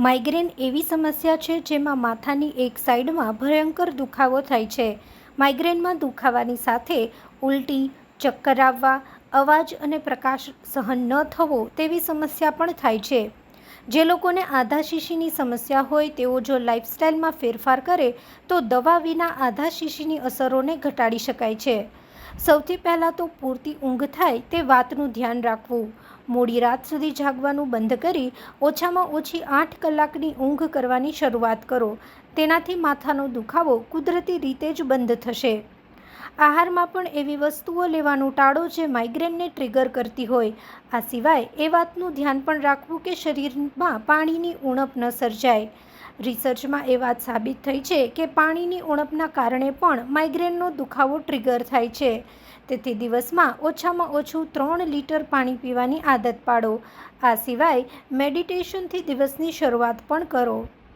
Migraine એવી સમસ્યા છે જેમાં માથાની એક સાઈડમાં ભયંકર દુખાવો થાય છે. માઇગ્રેનમાં દુખાવાની સાથે ઉલટી, ચક્કર આવવા, અવાજ અને પ્રકાશ સહન ન થવો તેવી સમસ્યા પણ થાય છે. જે લોકોને આધા શીશીની સમસ્યા હોય તેઓ જો લાઇફસ્ટાઇલમાં ફેરફાર કરે તો દવા વિના આધા શીશીની અસરોને ઘટાડી શકાય છે. સૌથી પહેલાં તો પૂરતી ઊંઘ થાય તે વાતનું ધ્યાન રાખવું. મોડી રાત સુધી જાગવાનું બંધ કરી ઓછામાં ઓછી આઠ કલાકની ઊંઘ કરવાની શરૂઆત કરો. તેનાથી માથાનો દુખાવો કુદરતી રીતે જ બંધ થશે. આહારમાં પણ એવી વસ્તુઓ લેવાનું ટાળો જે માઇગ્રેનને ટ્રિગર કરતી હોય. આ સિવાય એ વાતનું ધ્યાન પણ રાખવું કે શરીરમાં પાણીની ઉણપ ન સર્જાય. રિસર્ચમાં એ વાત સાબિત થઈ છે કે પાણીની ઉણપના કારણે પણ માઇગ્રેનનો દુખાવો ટ્રિગર થાય છે. તેથી દિવસમાં ઓછામાં ઓછું ત્રણ લીટર પાણી પીવાની આદત પાડો. આ સિવાય મેડિટેશનથી દિવસની શરૂઆત પણ કરો.